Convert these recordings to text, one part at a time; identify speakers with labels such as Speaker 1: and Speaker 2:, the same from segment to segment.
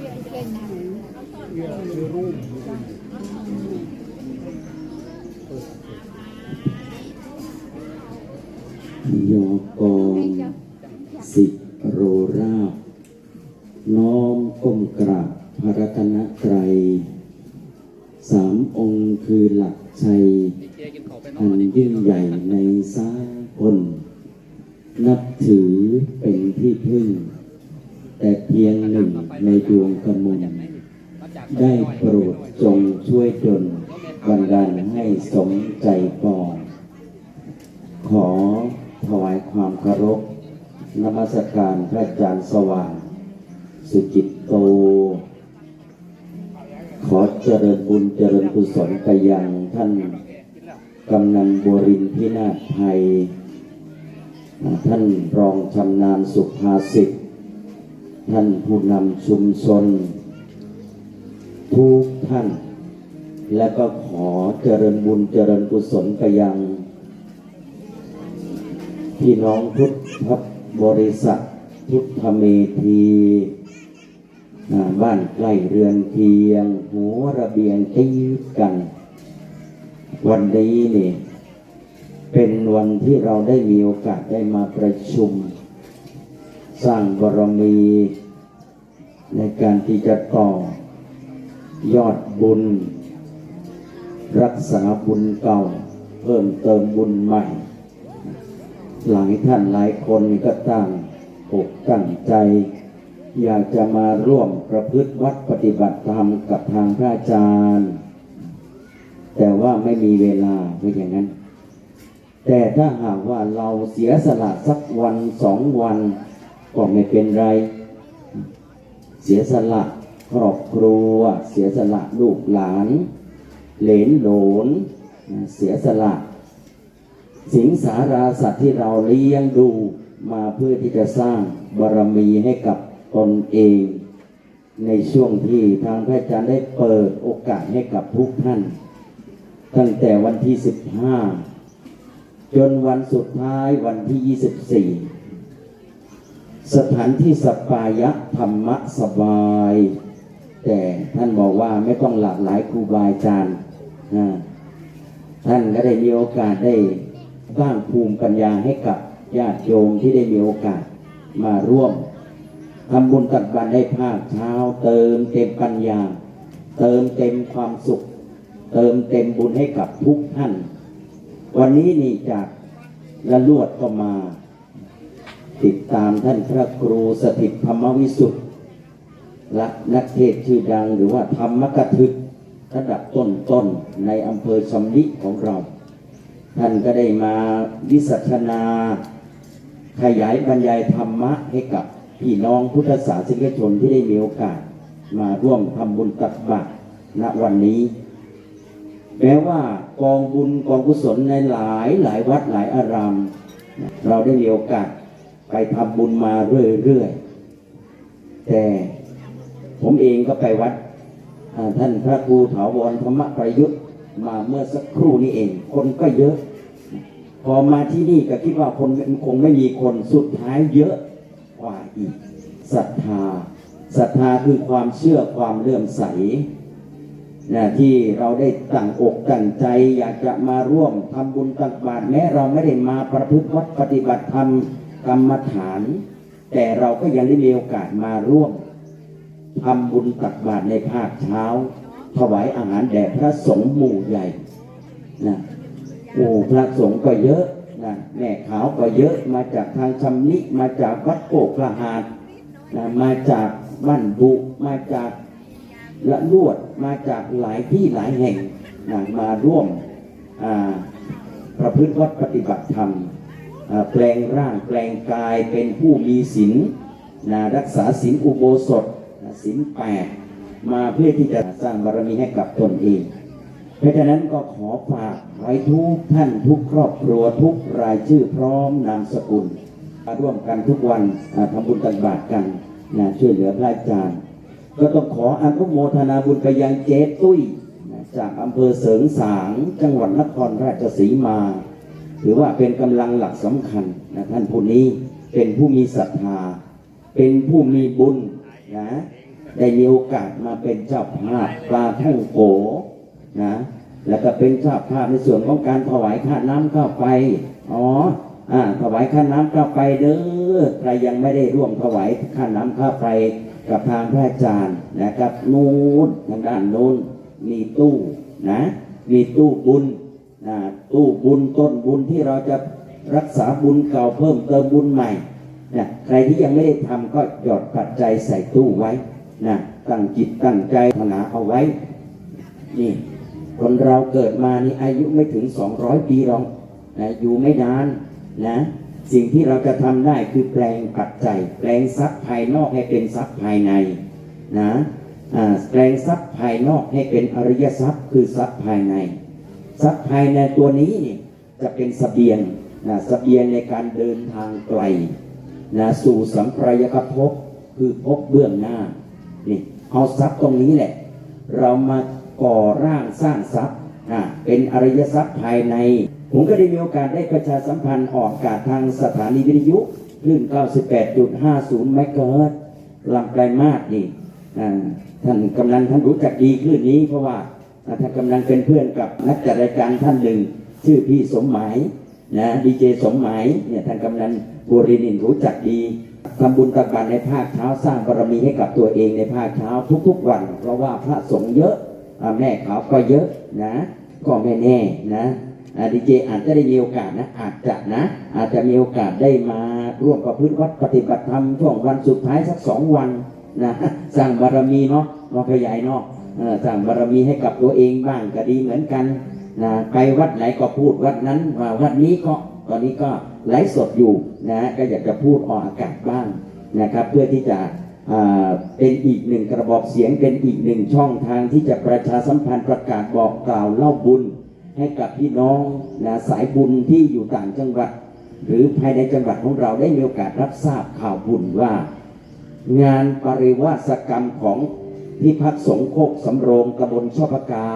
Speaker 1: ยอกองสิโรราบ น้อมก้มกราบพระรัตนตรัยสามองค์คือหลักชัย อันยิ่งใหญ่ในสากลนับถือเป็นที่พึ่ง แต่เพียงหนึ่งในดวงกมลได้โปรดจงช่วยจนบันดาลให้สมใจปองขอถวายความเคารพนมัสการพระอาจารย์สว่าง สุจิตโต ขอเจริญบุญเจริญกุศลไปยังท่านกำนันบรินพินาศไทย ท่านรองชำนาญสุภาษิต ท่านผู้นำชุมชน ทุกท่าน และก็ขอเจริญบุญเจริญกุศลไปยัง พี่น้องพุทธบริษัทพุทธเมธีบ้านใกล้เรือนเคียง หัวระเบียงติดกัน วันนี้นี่เป็นวันที่เราได้มีโอกาสได้มาประชุม สร้างบารมี ในการที่จะต่อยอดบุญ รักษาบุญเก่า เพิ่มเติมบุญใหม่ หลายท่านหลายคนก็ตั้งอกตั้งใจ อยากจะมาร่วมประพฤติวัดปฏิบัติธรรมกับทางพระอาจารย์ แต่ว่าไม่มีเวลาเป็นอย่างนั้น แต่ถ้าหากว่าเราเสียสละสักวันสองวันก็ไม่เป็นไร สียสละครอบครัว เสียสละลูกหลาน เหลนโหลนเสียสละ สิงสาราสัตว์ที่เราเลี้ยงดูมาเพื่อที่จะสร้างบารมีให้กับตนเอง ในช่วงที่ทางพระอาจารย์ได้เปิดโอกาสให้กับทุกท่าน ตั้งแต่วันที่ 15 จนวันสุดท้ายวันที่ 24 สถานที่สปายะธรรมะสบาย แต่ท่านบอกว่าไม่ต้องหลากหลายครูบาอาจารย์ท่านก็ได้มีโอกาสได้สร้างภูมิปัญญาให้กับญาติโยมที่ได้มีโอกาสมาร่วมทำบุญตักบาตรให้ภาคเช้า เติมเต็มปัญญา เติมเต็มความสุข เติมเต็มบุญให้กับทุกท่าน วันนี้นี่จากละลวดก็มา ติดตามท่านพระครูสถิตธรรมวิสุทธิ์และนักเทศชื่อดังหรือว่าธรรมกถึกระดับต้นๆในอำเภอชำนิของเรา ท่านก็ได้มาวิสัชนา ขยายบรรยายธรรมะให้กับพี่น้องพุทธศาสนิกชนที่ได้มีโอกาส มาร่วมทำบุญตักบาตรณวันนี้แม้ว่ากองบุญกองกุศลในหลายหลายวัดหลายอาราม เราได้มีโอกาส ไปทำบุญมาเรื่อยๆ แต่ผมเองก็ไปวัดท่านพระครูถาวรธรรมประยุทธ์มาเมื่อสักครู่นี้เอง คนก็เยอะ พอมาที่นี่ก็คิดว่าคนคงไม่มีคนสุดท้ายเยอะกว่าอีกศรัทธาศรัทธาคือความเชื่อความเลื่อมใสนะที่เราได้ตั้งอกตั้งใจ อยากจะมาร่วมทำบุญตักบาตรแม้เราไม่ได้มาประพฤติวัดปฏิบัติธรรม กรรมฐาน แต่เราก็ยังได้มีโอกาสมาร่วมทำบุญตักบาตรในภาคเช้า ถวายอาหารแด่พระสงฆ์หมู่ใหญ่นะโอ้พระสงฆ์ก็เยอะนะแม่ขาวก็เยอะมาจากทางชำนิมาจากวัดโกกระหาดนะมาจากบ้านบุมาจากละลวดมาจากหลายที่หลายแห่งนะมาร่วมประพฤติวัดปฏิบัติธรรม แปลงร่างแปลงกายเป็นผู้มีศีลนะรักษาศีลอุโบสถสินแปดมาเพื่อที่จะสร้างบารมีให้กับตนเอง เพราะฉะนั้นก็ขอฝากไว้ทุกท่านทุกครอบครัวทุกรายชื่อพร้อมนามสกุลมาร่วมกันทุกวันอ่าทำบุญตักบาตรกันนะช่วยเหลือพระอาจารย์ ก็ต้องขออนุโมทนาบุญไปยังเจ๊ตุ้ย จากอำเภอเสริงสาง จังหวัดนครราชสีมา ถือว่าเป็นกำลังหลักสำคัญนะท่านผู้นี้เป็นผู้มีศรัทธา เป็นผู้มีบุญนะได้มีโอกาสมาเป็นเจ้าภาพปลาท่องโกนะแล้วก็เป็นเจ้าภาพในส่วนของการถวายค่าน้ำค่าไฟอ๋ออ่าถวายค่าน้ำค่าไฟเด้อใครยังไม่ได้ร่วมถวายค่าน้ำค่าไฟกับทางพระอาจารย์นะครับ นู้นทางด้านนู้นมีตู้นะมีตู้บุญ ตู้บุญต้นบุญที่เราจะรักษาบุญเก่าเพิ่มเติมบุญใหม่นะใครที่ยังไม่ได้ทำก็หยอดปัจจัยใส่ตู้ไว้นะตั้งจิตตั้งใจภาวนาเอาไว้ นี่ คนเราเกิดมานี่อายุไม่ถึง 200 ปีหรอกนะอยู่ไม่นานนะสิ่งที่เราจะทำได้คือแปลงปัจจัย แปลงทรัพย์ภายนอกให้เป็นทรัพย์ภายในนะแปลงทรัพย์ภายนอกให้เป็นอริยทรัพย์คือทรัพย์ภายใน ภายในตัวนี้นี่จะเป็นเสบียงนะเสบียงในการเดินทางไกลนะสู่สัมปรายกภพคือภพเบื้องหน้านี่เอาทรัพย์ตรงนี้แหละ เรามาก่อร่างสร้างทรัพย์อะเป็นอริยทรัพย์ภายใน ผมก็ได้มีโอกาสได้ประชาสัมพันธ์ออกอากาศทางสถานีวิทยุคลื่น 98.50เมกะเฮิรตซ์ลำไกลมากนี่ท่านกำนันท่านรู้จักดีคลื่นนี้เพราะว่า ท่านกำนันเป็นเพื่อนกับนักจัดรายการท่านหนึ่ง ชื่อพี่สมหมายนะดีเจสมหมายเนี่ยท่านกำนันบุรินินรู้จักดีทำบุญตักบาตรในภาคเช้าสร้างบารมีให้กับตัวเองในภาคเช้าทุกๆวัน เพราะว่าพระสงฆ์เยอะแม่เขาก็เยอะนะก็ไม่แน่นะดีเจอาจจะได้มีโอกาสนะอาจจะนะ อาจจะมีโอกาสได้มาร่วมกับพื้นวัดปฏิบัติธรรมช่วงวันสุดท้ายสักสองวันนะสร้างบารมีเนาะเนาะพยายเนาะ สร้างบารมีให้กับตัวเองบ้างก็ดีเหมือนกันนะไปวัดไหนก็พูดวัดนั้นว่าวัดนี้ก็ตอนนี้ก็ไลฟ์สดอยู่นะก็อยากจะพูดออกอากาศบ้างนะครับ เพื่อที่จะเป็นอีกหนึ่งกระบอกเสียงเป็นอีกหนึ่งช่องทางที่จะประชาสัมพันธ์ประกาศบอกกล่าวเล่าบุญ ให้กับพี่น้องนะสายบุญที่อยู่ต่างจังหวัด หรือภายในจังหวัดของเราได้มีโอกาสรับทราบข่าวบุญว่า งานปริวาสกรรมของ ที่พักสงโคกสำโรงตำบลชอพกา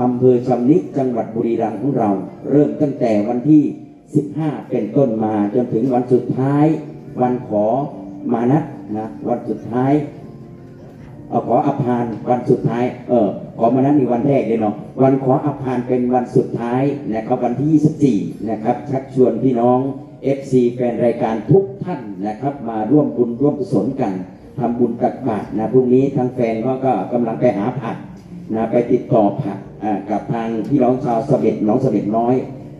Speaker 1: อำเภอชำนิจังหวัดบุรีรัมย์ของเรา เริ่มตั้งแต่วันที่ 15 เป็นต้นมาจนถึงวันสุดท้าย วันขอมานัดนะวันสุดท้ายเอขออภานวันสุดท้าย เออขอมานั้นมีวันแรกเลยเนาะวันขออภานเป็นวันสุดท้ายนะครับวันที่ 24 นะครับ ชักชวนพี่น้อง FC แฟนรายการทุกท่านนะครับ มาร่วมบุญร่วมกุศลกัน ทำบุญตักบาตรนะพรุ่งนี้ทางแฟนเขาก็กำลังไปหาผักนะไปติดต่อผักกับทางพี่น้องชาวเสม็ดน้องเสม็ดน้อย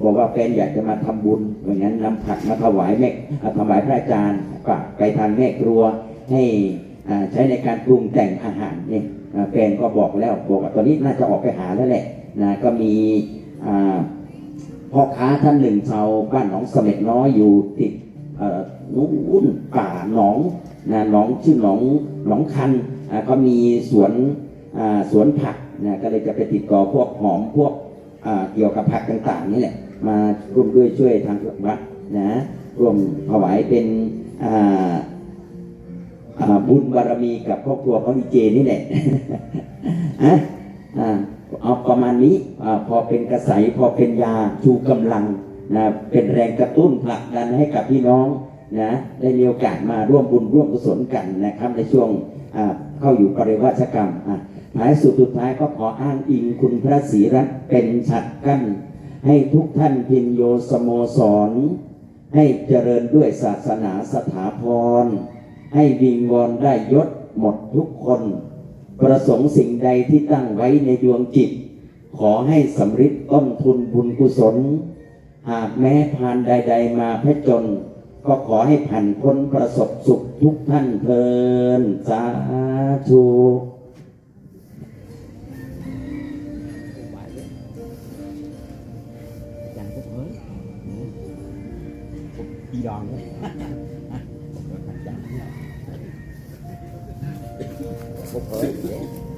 Speaker 1: บอกว่าแฟนอยากจะมาทำบุญเพราะงั้นนำผักมาถวายแม่ถวายพระอาจารย์ฝากไปทางแม่ครัวให้ใช้ในการปรุงแต่งอาหารเนี่ยแฟนก็บอกแล้วบอกว่าตอนนี้น่าจะออกไปหาแล้วแหละนะก็มีพ่อค้าท่านหนึ่งชาวบ้านหนองเสม็ดน้อยอยู่ติด เอ่อนู้นป่าหนองนะหนองชื่อหนองหนองคันอ่าก็มีสวนอ่าสวนผักนะก็เลยจะไปติดต่อพวกหอมพวกอ่าเกี่ยวกับผักต่างๆนี่แหละมาร่วมด้วยช่วยทางวัดนะร่วมถวายเป็นอ่าอ่าบุญบารมีกับครอบครัวของดีเจนี่แหละอะอ่าเอาประมาณนี้อาพอเป็นกระใสพอเป็นยาชูกำลังนะเป็นแรงกระตุ้นผลักดันให้กับพี่น้อง นะได้มีโอกาสมาร่วมบุญร่วมกุศลกันนะครับในช่วงเข้าอยู่ปริวาชกรรมท้ายสุดสุดท้ายก็ขออ้างอิงคุณพระศรีรัตน์เป็นฉัดกั้น ให้ทุกท่านพินโยสโมสร ให้เจริญด้วยศาสนาสถาพร ให้วิงวอนได้ยศหมดทุกคน ประสงค์สิ่งใดที่ตั้งไว้ในดวงจิต ขอให้สำริดต้นทุนบุญกุศล หากแม้พานใด ๆ มาแพ้จน ก็ขอให้ผ่านพ้นประสบสุขทุกท่านเทินสาธุ
Speaker 2: Chàng có mới Đi đòn đó Chàng Có mới